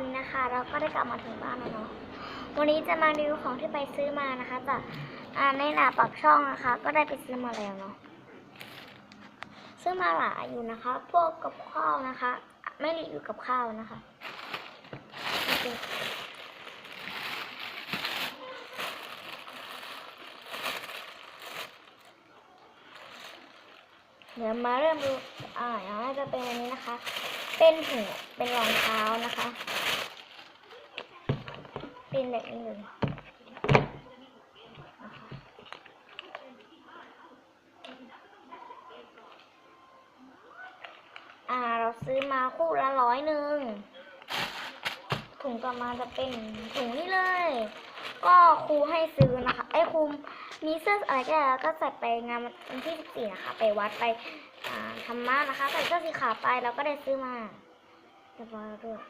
ันนะคะ เราก็ได้กลับมาถึงบ้านแล้วเนาะวันนี้จะมารีวิวของที่ไปซื้อมานะคะจากในหนาปักช่องนะคะ ก็ได้ไปซื้อมาแล้วเนาะซื้อมาหลายอยู่นะคะ พวกกับข้าวนะคะ ไม่รีวิวกับข้าวนะคะ เดี๋ยวมาเริ่มดูอ่าอย่างแรกจะเป็นอันนี้นะคะ เป็นหูเป็นรองเท้านะคะ เป็นแบบนี้เลยนะคะอ่าเราซื้อมาคู่ละร้อยหนึ่งถุงต่อมาจะเป็นถุงนี้เลย ก็ครูให้ซื้อนะคะไอ้ครู มีเสื้ออะไรก็ได้แล้วก็ใส่ไปงานวันที่ 14 นะคะ ไปวัดไปธรรมะนะคะ ใส่เสื้อสีขาวไปแล้วก็ได้ซื้อมาเรียบร้อยด้วย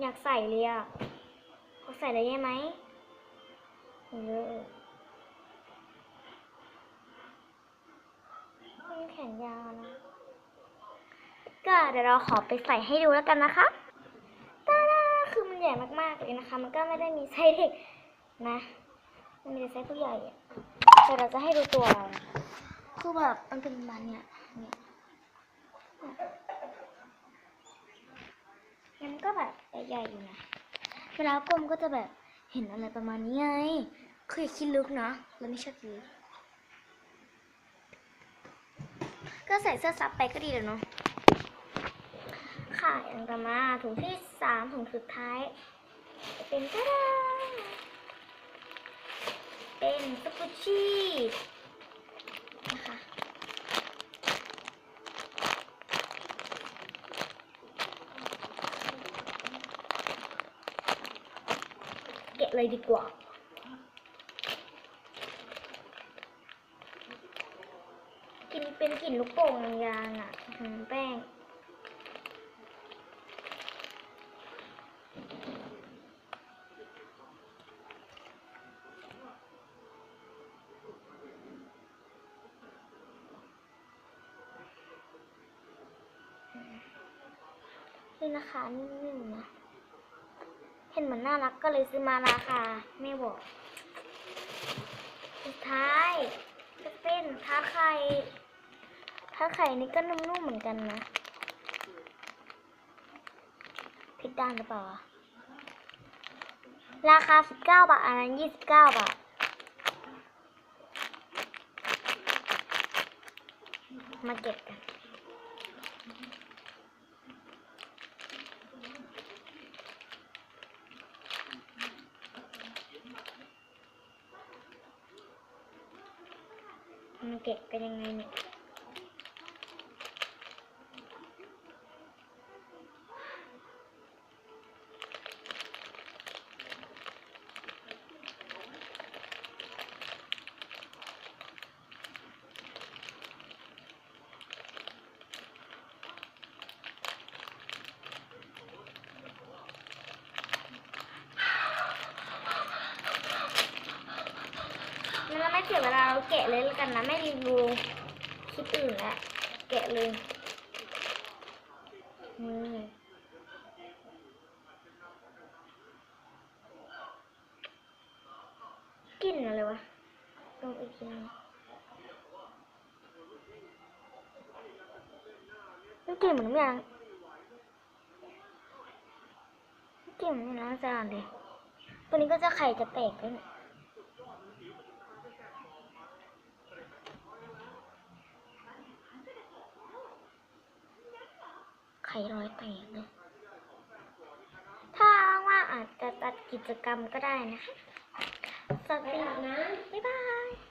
อยากใส่เลยอะเขาใส่เลยได้ไหมเยอะมันแขนยาวนะ ก็เดี๋ยวเราขอไปใส่ให้ดูแล้วกันนะคะตาดาคือมันใหญ่มากๆเลยนะคะ มันก็ไม่ได้มีไซส์เด็กนะ มันมีแต่ไซส์ผู้ใหญ่อะแต่เราจะให้ดูตัวเรานะคือแบบมันเป็นมันเนี่ยเนี่ยมันก็แบบใหญ่ๆอยู่นะเวลาก้มก็จะแบบเห็นอะไรประมาณนี้ไงคืออย่าคิดลึกนะเราไม่ชอบคิดก็ใส่เสื้อซับไปก็ดีแล้วเนาะค่ะอย่างต่อมาถุงที่สามถุงสุดท้าย เป็นตาดา เป็นสปูชี่นะคะเกะเลยดีกว่ากินเป็นกลิ่นลูกโป่งยางอะแป้ง นี่นะคะนิ่มๆนะเห็นเหมือนน่ารักก็เลยซื้อมาราคาไม่บอก สุดท้ายจะเป็นท้าไข่ท้าไข่นี่ก็นุ่มๆเหมือนกันนะผิดด้านหรือเปล่าราคา 19 บาท อันนั้น 29 บาทมาเก็บกัน มันเก็บกันยังไงเนี่ย เสียเวลาเราแกะเลยแล้วกันนะ ไม่รีวิวคลิปอื่นแล้วแกะเลยนี่กลิ่นอะไรวะลองอีกทีนึงมันกลิ่นเหมือนน้ำยางกลิ่นเหมือนน้ำสาดเลยตัวนี้ก็จะไข่จะแตกแล้วเนี่ย ร้อยแตกเลยถ้าว่างๆอาจจะจัดกิจกรรมก็ได้นะคะสวัสดีนะบ๊ายบาย